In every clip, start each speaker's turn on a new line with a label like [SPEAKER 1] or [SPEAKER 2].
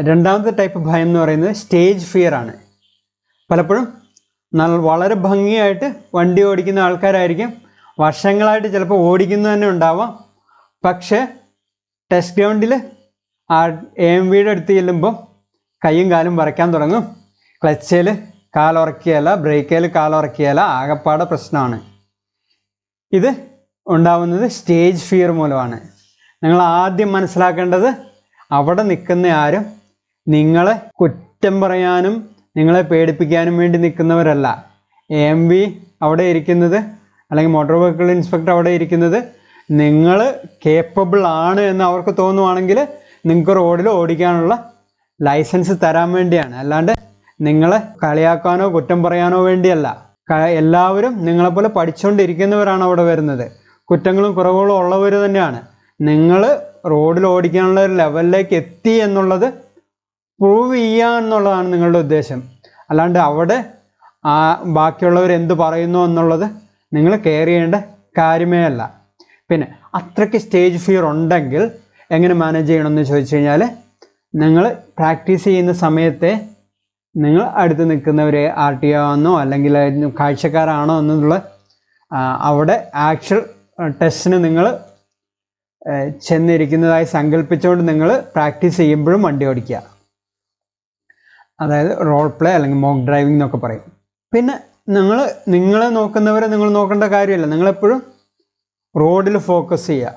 [SPEAKER 1] രണ്ടാമത്തെ ടൈപ്പ് ഭയം എന്ന് പറയുന്നത് സ്റ്റേജ് ഫിയർ ആണ്. പലപ്പോഴും നല്ല വളരെ ഭംഗിയായിട്ട് വണ്ടി ഓടിക്കുന്ന ആൾക്കാരായിരിക്കും. വർഷങ്ങളായിട്ട് ചിലപ്പോൾ ഓടിക്കുന്നു തന്നെ ഉണ്ടാവാം. പക്ഷേ ടെസ്റ്റ് ഗ്രൗണ്ടിൽ ആ എം വിയുടെ അടുത്ത് ചെല്ലുമ്പോൾ കൈയും കാലും വരയ്ക്കാൻ തുടങ്ങും. ക്ലച്ചിൽ കാലുറക്കിയല്ല ബ്രേക്കിൽ കാലുറക്കിയല്ല ആകപ്പാടെ പ്രശ്നമാണ്. ഇത് ഉണ്ടാവുന്നത് സ്റ്റേജ് ഫിയർ മൂലമാണ്. നിങ്ങൾ ആദ്യം മനസ്സിലാക്കേണ്ടത് അവിടെ നിൽക്കുന്ന ആരും നിങ്ങളെ കുറ്റം പറയാനും നിങ്ങളെ പേടിപ്പിക്കാനും വേണ്ടി നിൽക്കുന്നവരല്ല. എം വി അവിടെ ഇരിക്കുന്നത് അല്ലെങ്കിൽ മോട്ടോർ വെഹിക്കിൾ ഇൻസ്പെക്ടർ അവിടെ ഇരിക്കുന്നത് നിങ്ങൾ കേപ്പബിൾ ആണ് എന്ന് അവർക്ക് തോന്നുവാണെങ്കിൽ നിങ്ങൾക്ക് റോഡിൽ ഓടിക്കാനുള്ള ലൈസൻസ് തരാൻ വേണ്ടിയാണ്. അല്ലാണ്ട് നിങ്ങളെ കളിയാക്കാനോ കുറ്റം പറയാനോ വേണ്ടിയല്ല. എല്ലാവരും നിങ്ങളെപ്പോലെ പഠിച്ചുകൊണ്ടിരിക്കുന്നവരാണ് അവിടെ വരുന്നത്. കുറ്റങ്ങളും കുറവുകളും ഉള്ളവർ തന്നെയാണ്. നിങ്ങൾ റോഡിൽ ഓടിക്കാനുള്ള ഒരു ലെവലിലേക്ക് എത്തി എന്നുള്ളത് പ്രൂവ് ചെയ്യുക എന്നുള്ളതാണ് നിങ്ങളുടെ ഉദ്ദേശം. അല്ലാണ്ട് അവിടെ ആ ബാക്കിയുള്ളവർ എന്ത് പറയുന്നു എന്നുള്ളത് നിങ്ങൾ കെയർ ചെയ്യേണ്ട കാര്യമേ അല്ല. പിന്നെ അത്രയ്ക്ക് സ്റ്റേജ് ഫിയർ ഉണ്ടെങ്കിൽ എങ്ങനെ മാനേജ് ചെയ്യണമെന്ന് ചോദിച്ചു കഴിഞ്ഞാൽ നിങ്ങൾ പ്രാക്ടീസ് ചെയ്യുന്ന സമയത്തെ നിങ്ങൾ അടുത്ത് നിൽക്കുന്നവരെ ആർ ടി ആണെന്നോ അല്ലെങ്കിൽ കാഴ്ചക്കാരാണോ എന്നുള്ള അവിടെ ആക്ച്വൽ ടെസ്റ്റിന് നിങ്ങൾ ചെന്നിരിക്കുന്നതായി സങ്കല്പിച്ചുകൊണ്ട് നിങ്ങൾ പ്രാക്ടീസ് ചെയ്യുമ്പോഴും വണ്ടി ഓടിക്കുക. അതായത് റോൾ പ്ലേ അല്ലെങ്കിൽ മോക്ക് ഡ്രൈവിംഗ് എന്നൊക്കെ പറയും. പിന്നെ നിങ്ങൾ നിങ്ങളെ നോക്കുന്നവരെ നിങ്ങൾ നോക്കേണ്ട കാര്യമല്ല. നിങ്ങളെപ്പോഴും റോഡിൽ ഫോക്കസ് ചെയ്യുക.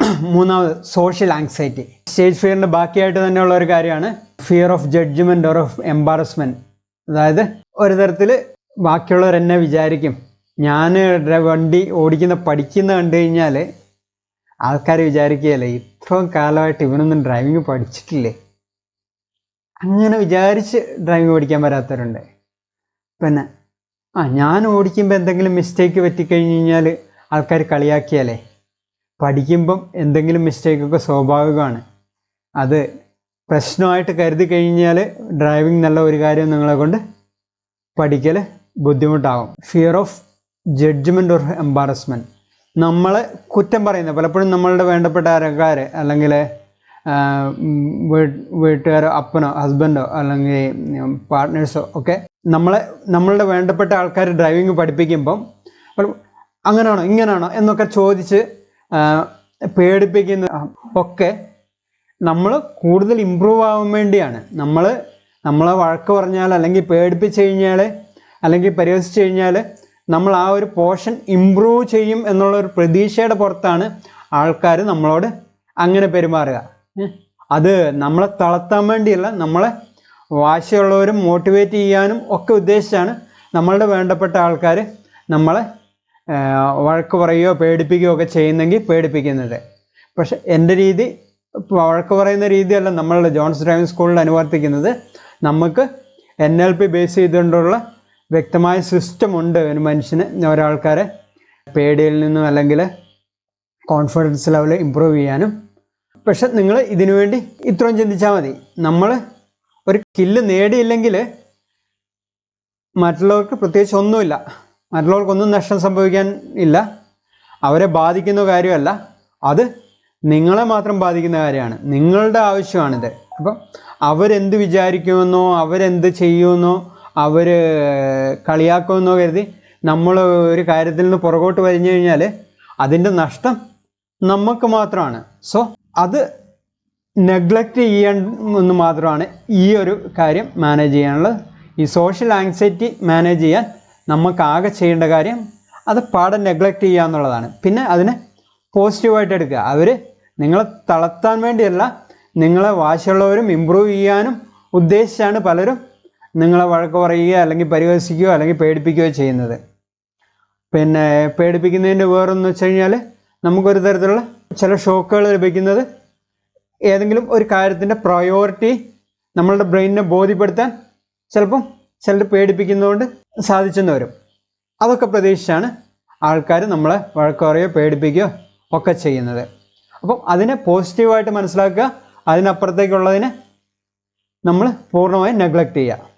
[SPEAKER 1] മൂന്നാമത് സോഷ്യൽ ആങ്സൈറ്റി സ്റ്റേജ് ഫിയറിന്റെ ബാക്കിയായിട്ട് തന്നെയുള്ള ഒരു കാര്യമാണ് fear of judgement or of embarrassment അതായത് ഒരു തരത്തിൽ ബാക്കിയുള്ളവർ എന്നെ വിചാരിക്കും. ഞാൻ വണ്ടി ഓടിക്കുന്ന പഠിക്കുന്ന കണ്ടു കഴിഞ്ഞാൽ ആൾക്കാർ വിചാരിക്കുകയല്ലേ ഇത്രയും കാലമായിട്ട് ഇവനൊന്നും ഡ്രൈവിംഗ് പഠിച്ചിട്ടില്ലേ? അങ്ങനെ വിചാരിച്ച് ഡ്രൈവിംഗ് പഠിക്കാൻ വരാത്തവരുണ്ട്. പിന്നെ ആ ഞാൻ ഓടിക്കുമ്പോൾ എന്തെങ്കിലും മിസ്റ്റേക്ക് പറ്റിക്കഴിഞ്ഞ് കഴിഞ്ഞാൽ ആൾക്കാർ കളിയാക്കിയാലേ? പഠിക്കുമ്പം എന്തെങ്കിലും മിസ്റ്റേക്കൊക്കെ സ്വാഭാവികമാണ്. അത് പ്രശ്നമായിട്ട് കരുതി കഴിഞ്ഞാൽ ഡ്രൈവിംഗ് നല്ല ഒരു കാര്യം നിങ്ങളെ കൊണ്ട് പഠിക്കൽ ബുദ്ധിമുട്ടാകും fear of judgement or embarrassment നമ്മളെ കുറ്റം പറയുന്നത് പലപ്പോഴും നമ്മളുടെ വേണ്ടപ്പെട്ട ആരക്കാർ അല്ലെങ്കിൽ വീട്ടുകാരോ അപ്പനോ ഹസ്ബൻഡോ അല്ലെങ്കിൽ പാർട്ട്നേഴ്സോ ഒക്കെ നമ്മളെ നമ്മളുടെ വേണ്ടപ്പെട്ട ആൾക്കാർ ഡ്രൈവിംഗ് പഠിപ്പിക്കുമ്പം അങ്ങനാണോ ഇങ്ങനെയാണോ എന്നൊക്കെ ചോദിച്ച് പേടിപ്പിക്കുന്ന ഒക്കെ നമ്മൾ കൂടുതൽ ഇമ്പ്രൂവ് ആവാൻ വേണ്ടിയാണ് നമ്മൾ നമ്മളെ വഴക്ക് പറഞ്ഞാൽ അല്ലെങ്കിൽ പേടിപ്പിച്ച് കഴിഞ്ഞാൽ അല്ലെങ്കിൽ പരിഹസിച്ച് കഴിഞ്ഞാൽ നമ്മൾ ആ ഒരു പോർഷൻ ഇമ്പ്രൂവ് ചെയ്യും എന്നുള്ള ഒരു പ്രതീക്ഷയുടെ പുറത്താണ് ആൾക്കാർ നമ്മളോട് അങ്ങനെ പെരുമാറുക? അത് നമ്മളെ തളർത്താൻ വേണ്ടിയല്ല നമ്മളെ വാശിയുള്ളവരും മോട്ടിവേറ്റ് ചെയ്യാനും ഒക്കെ ഉദ്ദേശിച്ചാണ് നമ്മളുടെ വേണ്ടപ്പെട്ട ആൾക്കാർ നമ്മളെ വഴക്ക് പറയുകയോ പേടിപ്പിക്കുകയോ ഒക്കെ ചെയ്യുന്നെങ്കിൽ പേടിപ്പിക്കുന്നത്. പക്ഷെ എന്റെ രീതി വഴക്ക് പറയുന്ന രീതിയല്ല നമ്മളുടെ ജോൺസ് ഡ്രൈവിംഗ് സ്കൂളിൽ അനുവർത്തിക്കുന്നത്. നമുക്ക് എൻ എൽ പി ബേസ് ചെയ്തുകൊണ്ടുള്ള വ്യക്തമായ സിസ്റ്റം ഉണ്ട് ഒരു മനുഷ്യന് ഒരാൾക്കാരെ പേടിയിൽ നിന്നും അല്ലെങ്കിൽ കോൺഫിഡൻസ് ലെവൽ ഇമ്പ്രൂവ് ചെയ്യാനും. പക്ഷെ നിങ്ങൾ ഇതിനു വേണ്ടി ഇത്രയും ചിന്തിച്ചാൽ മതി. നമ്മൾ ഒരു കില്ല് നേടിയില്ലെങ്കിൽ മറ്റുള്ളവർക്ക് പ്രത്യേകിച്ച് ഒന്നുമില്ല. മറ്റുള്ളവർക്കൊന്നും നഷ്ടം സംഭവിക്കാൻ ഇല്ല. അവരെ ബാധിക്കുന്ന കാര്യമല്ല. അത് നിങ്ങളെ മാത്രം ബാധിക്കുന്ന കാര്യമാണ്. നിങ്ങളുടെ ആവശ്യമാണിത്. അപ്പം അവരെന്ത് വിചാരിക്കുമെന്നോ അവരെന്ത് ചെയ്യുമെന്നോ അവർ കളിയാക്കുമെന്നോ കരുതി നമ്മൾ ഒരു കാര്യത്തിൽ നിന്ന് പുറകോട്ട് വലിഞ്ഞു കഴിഞ്ഞാൽ അതിന്റെ നഷ്ടം നമുക്ക് മാത്രമാണ്. സോ അത് നെഗ്ലക്റ്റ് ചെയ്യാൻ മാത്രമാണ് ഈ ഒരു കാര്യം മാനേജ് ചെയ്യാനുള്ളത്. ഈ സോഷ്യൽ ആങ്സൈറ്റി മാനേജ് ചെയ്യാൻ നമുക്കാകെ ചെയ്യേണ്ട കാര്യം അത് പാടെ നെഗ്ലക്റ്റ് ചെയ്യുക എന്നുള്ളതാണ്. പിന്നെ അതിനെ പോസിറ്റീവായിട്ട് എടുക്കുക. അവർ നിങ്ങളെ തളർത്താൻ വേണ്ടിയല്ല നിങ്ങളെ വാശിയുള്ളവരും ഇമ്പ്രൂവ് ചെയ്യാനും ഉദ്ദേശിച്ചാണ് പലരും നിങ്ങളെ വഴക്ക് പറയുകയോ അല്ലെങ്കിൽ പരിഹസിക്കുകയോ അല്ലെങ്കിൽ പേടിപ്പിക്കുകയോ ചെയ്യുന്നത്. പിന്നെ പേടിപ്പിക്കുന്നതിന്റെ വേറൊന്ന് വെച്ച് കഴിഞ്ഞാൽ നമുക്കൊരു തരത്തിലുള്ള ചില ഷോക്കുകൾ ലഭിക്കുന്നത് ഏതെങ്കിലും ഒരു കാര്യത്തിന്റെ പ്രയോറിറ്റി നമ്മളുടെ ബ്രെയിനിനെ ബോധ്യപ്പെടുത്താൻ ചിലപ്പം ചിലർ പേടിപ്പിക്കുന്നതുകൊണ്ട് സാധിച്ചെന്ന് വരും. അതൊക്കെ പ്രതീക്ഷിച്ചാണ് ആൾക്കാർ നമ്മളെ വഴക്ക് പറയുകയോ പേടിപ്പിക്കുകയോ ഒക്കെ ചെയ്യുന്നത്. അപ്പം അതിനെ പോസിറ്റീവായിട്ട് മനസ്സിലാക്കുക അതിനപ്പുറത്തേക്കുള്ളതിനെ നമ്മൾ പൂർണമായും നെഗ്ലക്റ്റ് ചെയ്യുക.